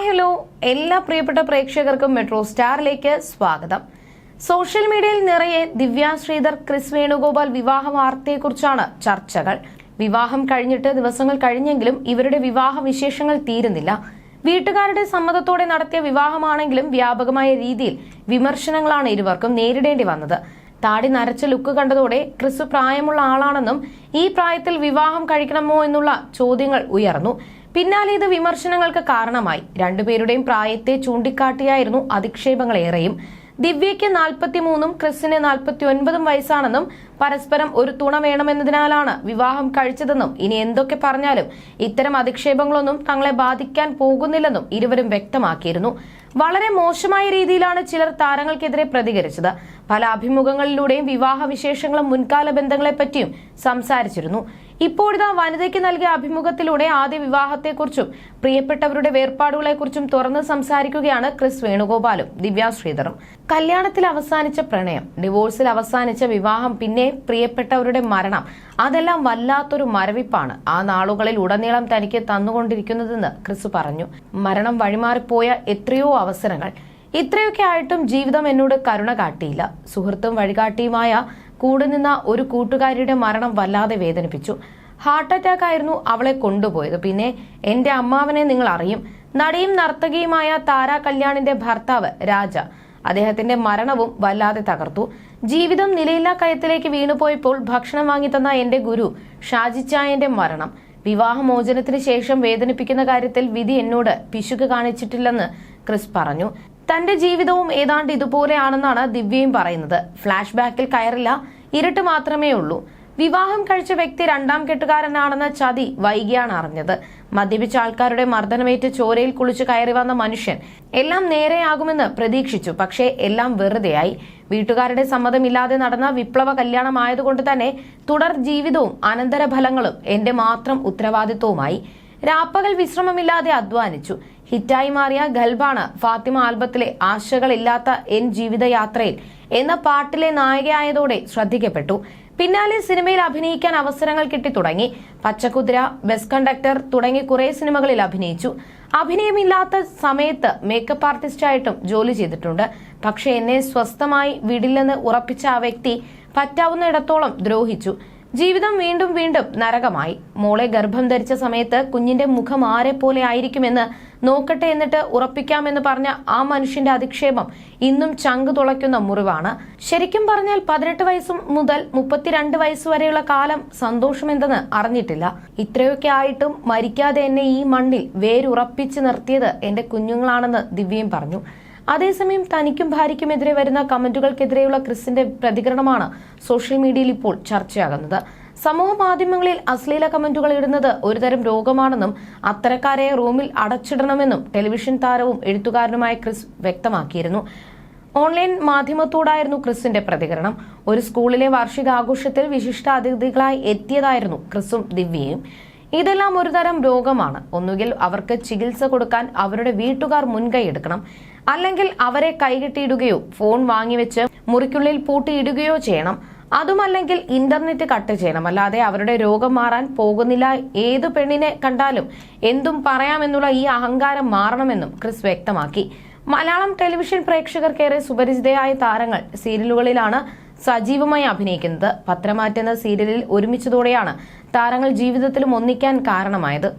Hi hello. എല്ലാ പ്രിയപ്പെട്ട പ്രേക്ഷകർക്കും മെട്രോ സ്റ്റാറിലേക്ക് സ്വാഗതം. സോഷ്യൽ മീഡിയയിൽ നിറയെ ദിവ്യ ശ്രീധർ ക്രിസ് വേണുഗോപാൽ വിവാഹ വാർത്തയെക്കുറിച്ചാണ് ചർച്ചകൾ. വിവാഹം കഴിഞ്ഞിട്ട് ദിവസങ്ങൾ കഴിഞ്ഞെങ്കിലും ഇവരുടെ വിവാഹ വിശേഷങ്ങൾ തീരുന്നില്ല. വീട്ടുകാരുടെ സമ്മതത്തോടെ നടത്തിയ വിവാഹമാണെങ്കിലും വ്യാപകമായ രീതിയിൽ വിമർശനങ്ങളാണ് ഇരുവർക്കും നേരിടേണ്ടി വന്നത്. താടി നരച്ച ലുക്ക് കണ്ടതോടെ ക്രിസ് പ്രായമുള്ള ആളാണെന്നും ഈ പ്രായത്തിൽ വിവാഹം കഴിക്കണമോ എന്നുള്ള ചോദ്യങ്ങൾ ഉയർന്നു. പിന്നാലെ ഇത് വിമർശനങ്ങൾക്ക് കാരണമായി. രണ്ടുപേരുടെയും പ്രായത്തെ ചൂണ്ടിക്കാട്ടിയായിരുന്നു അധിക്ഷേപങ്ങളേറെയും. ദിവ്യയ്ക്ക് നാൽപ്പത്തിമൂന്നും ക്രിസിന് നാൽപ്പത്തി ഒൻപതും വയസ്സാണെന്നും പരസ്പരം ഒരു തുണ വേണമെന്നതിനാലാണ് വിവാഹം കഴിച്ചതെന്നും ഇനി എന്തൊക്കെ പറഞ്ഞാലും ഇത്തരം അധിക്ഷേപങ്ങളൊന്നും തങ്ങളെ ബാധിക്കാൻ പോകുന്നില്ലെന്നും ഇരുവരും വ്യക്തമാക്കിയിരുന്നു. വളരെ മോശമായ രീതിയിലാണ് ചിലർ താരങ്ങൾക്കെതിരെ പ്രതികരിച്ചത്. പല അഭിമുഖങ്ങളിലൂടെയും വിവാഹ വിശേഷങ്ങളും മുൻകാല ബന്ധങ്ങളെ പറ്റിയും സംസാരിച്ചിരുന്നു. ഇപ്പോഴിതാ വനിതയ്ക്ക് നൽകിയ അഭിമുഖത്തിലൂടെ ആദ്യ വിവാഹത്തെക്കുറിച്ചും പ്രിയപ്പെട്ടവരുടെ വേർപാടുകളെക്കുറിച്ചും തുറന്ന് സംസാരിക്കുകയാണ് ക്രിസ് വേണുഗോപാലും ദിവ്യ ശ്രീധറും. കല്യാണത്തിൽ അവസാനിച്ച പ്രണയം ഡിവോഴ്സിൽ അവസാനിച്ച വിവാഹം പിന്നെ പ്രിയപ്പെട്ടവരുടെ മരണം അതെല്ലാം വല്ലാത്തൊരു മരവിപ്പാണ് ആ നാളുകളിൽ ഉടനീളം തനിക്ക് തന്നുകൊണ്ടിരിക്കുന്നതെന്ന് ക്രിസ് പറഞ്ഞു. മരണം വഴിമാറിപ്പോയ എത്രയോ അവസരങ്ങൾ. ഇത്രയൊക്കെ ആയിട്ടും ജീവിതം എന്നോട് കരുണ കാട്ടിയില്ല. സുഹൃത്തും വഴികാട്ടിയുമായ കൂടെ നിന്ന ഒരു കൂട്ടുകാരിയുടെ മരണം വല്ലാതെ വേദനിപ്പിച്ചു. ഹാർട്ട് അറ്റാക്ക് ആയിരുന്നു അവളെ കൊണ്ടുപോയത്. പിന്നെ എന്റെ അമ്മാവനെ നിങ്ങൾ അറിയും. നടിയും നർത്തകിയുമായ താര കല്യാണിന്റെ ഭർത്താവ് രാജ അദ്ദേഹത്തിന്റെ മരണവും വല്ലാതെ തകർത്തു. ജീവിതം നിലയില്ലാ കയത്തിലേക്ക് വീണുപോയപ്പോൾ ഭക്ഷണം വാങ്ങിത്തന്ന എന്റെ ഗുരു ഷാജിച്ചായന്റെ മരണം. വിവാഹമോചനത്തിന് ശേഷം വേദനിപ്പിക്കുന്ന കാര്യത്തിൽ വിധി എന്നോട് പിശുക്ക് കാണിച്ചിട്ടില്ലെന്ന് ക്രിസ് പറഞ്ഞു. തന്റെ ജീവിതവും ഏതാണ്ട് ഇതുപോലെയാണെന്നാണ് ദിവ്യയും പറയുന്നത്. ഫ്ലാഷ് ബാക്കിൽ കയറില്ല ഇരുട്ട് മാത്രമേ ഉള്ളൂ. വിവാഹം കഴിച്ച വ്യക്തി രണ്ടാം കെട്ടുകാരനാണെന്ന ചതി വൈകിയാണ് അറിഞ്ഞത്. മദ്യപിച്ച ആൾക്കാരുടെ മർദ്ദനമേറ്റ് ചോരയിൽ കുളിച്ച് കയറി വന്ന മനുഷ്യൻ എല്ലാം നേരെയാകുമെന്ന് പ്രതീക്ഷിച്ചു പക്ഷേ എല്ലാം വെറുതെയായി. വീട്ടുകാരുടെ സമ്മതമില്ലാതെ നടന്ന വിപ്ലവ കല്യാണമായതുകൊണ്ട് തന്നെ തുടർ ജീവിതവും അനന്തരഫലങ്ങളും എന്റെ മാത്രം ഉത്തരവാദിത്വവുമായി. രാപ്പകൽ വിശ്രമമില്ലാതെ അധ്വാനിച്ചു. ഹിറ്റായി മാറിയ ഗൽബാണ് ഫാത്തിമ ആൽബത്തിലെ ആശകളില്ലാത്ത എൻ ജീവിതയാത്രയിൽ എന്ന പാട്ടിലെ നായികയായതോടെ ശ്രദ്ധിക്കപ്പെട്ടു. പിന്നാലെ സിനിമയിൽ അഭിനയിക്കാൻ അവസരങ്ങൾ കിട്ടി തുടങ്ങി പച്ചക്കുതിര ബസ് കണ്ടക്ടർ തുടങ്ങി കുറെ സിനിമകളിൽ അഭിനയിച്ചു. അഭിനയമില്ലാത്ത സമയത്ത് മേക്കപ്പ് ആർട്ടിസ്റ്റായിട്ടും ജോലി ചെയ്തിട്ടുണ്ട്. പക്ഷെ എന്നെ സ്വസ്ഥമായി വിടില്ലെന്ന് ഉറപ്പിച്ച ആ വ്യക്തി പറ്റാവുന്നിടത്തോളം ദ്രോഹിച്ചു. ജീവിതം വീണ്ടും വീണ്ടും നരകമായി. മോളെ ഗർഭം ധരിച്ച സമയത്ത് കുഞ്ഞിന്റെ മുഖം ആരെ പോലെ ആയിരിക്കുമെന്ന് നോക്കട്ടെ എന്നിട്ട് ഉറപ്പിക്കാമെന്ന് പറഞ്ഞ ആ മനുഷ്യന്റെ അധിക്ഷേപം ഇന്നും ചങ്ക് തുളയ്ക്കുന്ന മുറിവാണ്. ശരിക്കും പറഞ്ഞാൽ പതിനെട്ട് വയസ്സ് മുതൽ മുപ്പത്തിരണ്ട് വയസ്സ് വരെയുള്ള കാലം സന്തോഷമെന്തെന്ന് അറിഞ്ഞിട്ടില്ല. ഇത്രയൊക്കെ ആയിട്ടും മരിക്കാതെ എന്നെ ഈ മണ്ണിൽ വേരുറപ്പിച്ച് നിർത്തിയത് എന്റെ കുഞ്ഞുങ്ങളാണെന്ന് ദിവ്യയും പറഞ്ഞു. അതേസമയം തനിക്കും ഭാര്യയ്ക്കുമെതിരെ വരുന്ന കമന്റുകൾക്കെതിരെയുള്ള ക്രിസിന്റെ പ്രതികരണമാണ് സോഷ്യൽ മീഡിയയിൽ ഇപ്പോൾ ചർച്ചയാകുന്നത്. സമൂഹ മാധ്യമങ്ങളിൽ അശ്ലീല കമന്റുകൾ ഇടുന്നത് ഒരുതരം രോഗമാണെന്നും അത്തരക്കാരെ റൂമിൽ അടച്ചിടണമെന്നും ടെലിവിഷൻ താരവും എഴുത്തുകാരനുമായ ക്രിസ് വ്യക്തമാക്കിയിരുന്നു. ഓൺലൈൻ മാധ്യമത്തോടായിരുന്നു ക്രിസിന്റെ പ്രതികരണം. ഒരു സ്കൂളിലെ വാർഷികാഘോഷത്തിൽ വിശിഷ്ട അതിഥികളായി എത്തിയതായിരുന്നു ക്രിസും ദിവ്യയും. ഇതെല്ലാം ഒരുതരം രോഗമാണ്. ഒന്നുകിൽ അവർക്ക് ചികിത്സ കൊടുക്കാൻ അവരുടെ വീട്ടുകാർ മുൻകൈ എടുക്കണം. അല്ലെങ്കിൽ അവരെ കൈകെട്ടിയിടുകയോ ഫോൺ വാങ്ങിവെച്ച് മുറിക്കുള്ളിൽ പൂട്ടിയിടുകയോ ചെയ്യണം. അതുമല്ലെങ്കിൽ ഇന്റർനെറ്റ് കട്ട് ചെയ്യണം. അല്ലാതെ അവരുടെ രോഗം മാറാൻ പോകുന്നില്ല. ഏത് പെണ്ണിനെ കണ്ടാലും എന്തും പറയാമെന്നുള്ള ഈ അഹങ്കാരം മാറണമെന്നും ക്രിസ് വ്യക്തമാക്കി. മലയാളം ടെലിവിഷൻ പ്രേക്ഷകർക്കേറെ സുപരിചിതയായ താരങ്ങൾ സീരിയലുകളിലാണ് സജീവമായി അഭിനയിക്കുന്നത് പത്രമാറ്റെന്ന സീരിയലിൽ ഒരുമിച്ചതോടെയാണ് താരങ്ങൾ ജീവിതത്തിലും ഒന്നിക്കാൻ കാരണമായത്.